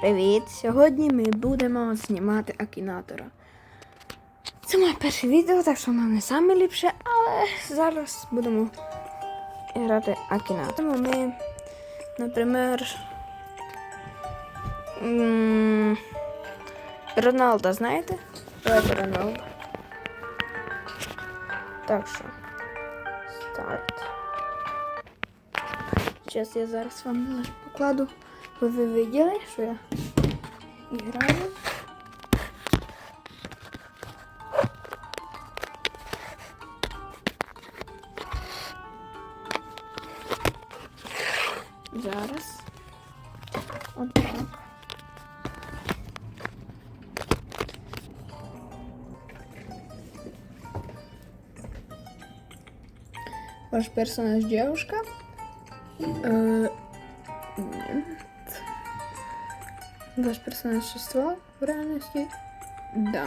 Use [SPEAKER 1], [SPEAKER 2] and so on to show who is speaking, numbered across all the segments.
[SPEAKER 1] Привіт! Сьогодні ми будемо знімати Акінатора. Це моє перше відео, так що воно не саме ліпше, але зараз будемо грати Акінатора. Ми, наприклад, Роналда, знаєте? Давайте Роналда. Так що, старт. Зараз я зараз вам покладу. Ви, ви виділи, що я граю? Зараз. Отак. Ваш персонаж девушка? Э, нет. Ваш персонаж существо в реальности? Да.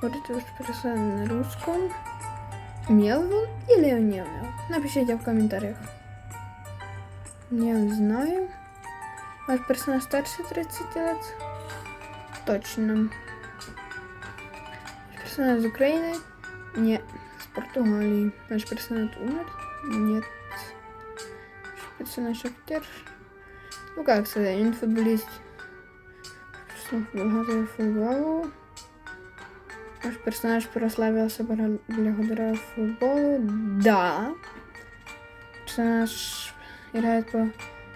[SPEAKER 1] Говорит ваш персонаж на русском? Мел он или не умел? Напишите в комментариях. Не знаю. Ваш персонаж старше 30 лет? Точно. Ваш персонаж из Украины? Нет. С Португалии. Ваш персонаж умер? Нет. Персонаж актер? Ну как сказать, он футболист. Благодаря футболу. Ваш персонаж прославился бра- благодаря футболу? Да. Персонаж играет по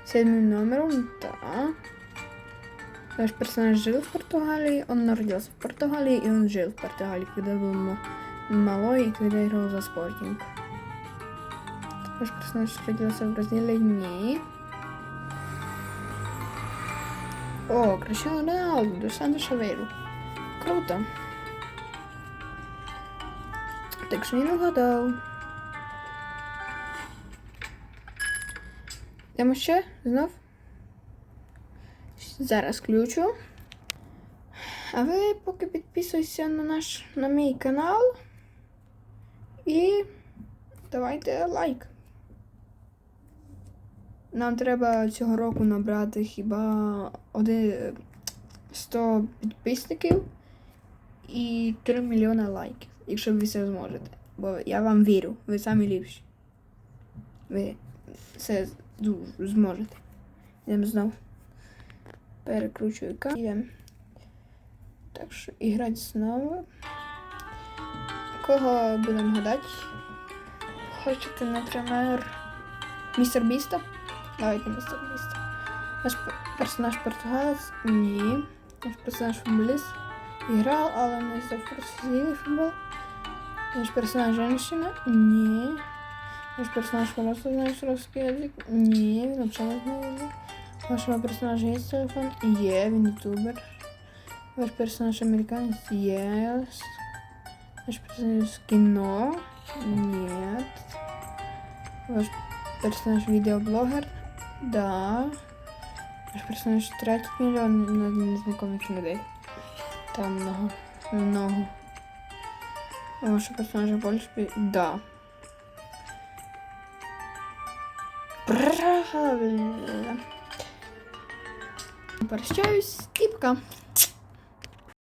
[SPEAKER 1] седьмым номерам? Да. Ваш персонаж жил в Португалии? Он народился в Португалии, и он жил в Португалии, когда был малой и когда играл за спортинг. Ваш персонаж родился в Бразилии? Нет. О, Кришану Роналду, до Санду Шавейру. Круто. Так що він угадав. Йдемо ще знов. Зараз включу. А ви поки підписуйтеся на наш на мій канал. І давайте лайк. Нам треба цього року набрати хіба один 100 підписників і 3 мільйони лайків, якщо ви це зможете. Бо я вам вірю, ви самі ліпші. Ви дуже зможете. Йдемо знов. Перекручую. Йдемо. Так що і грати знову. Кого будемо гадати? Хочете, наприклад, містер Біста? Давайте містер Біста. Наш персонаж португалець? Ні. Наш персонаж футболіст играл, але не за професійний футбол. Наш персонаж женщина? Ні. Наш персонаж просто знає русский язик? Ні, він взагалі знає язик. Вашого персонажа є телефон? Є, він ютубер. Ваш персонаж американець? Є. Ваш персонаж з кіно? Нет. Ваш персонаж видеоблогер? Да. Ваш персонаж тратит миллион на незнакомых людей. Там много. Много. А ваши персонажа больше? Да. Правильно. Прощаюсь и пока.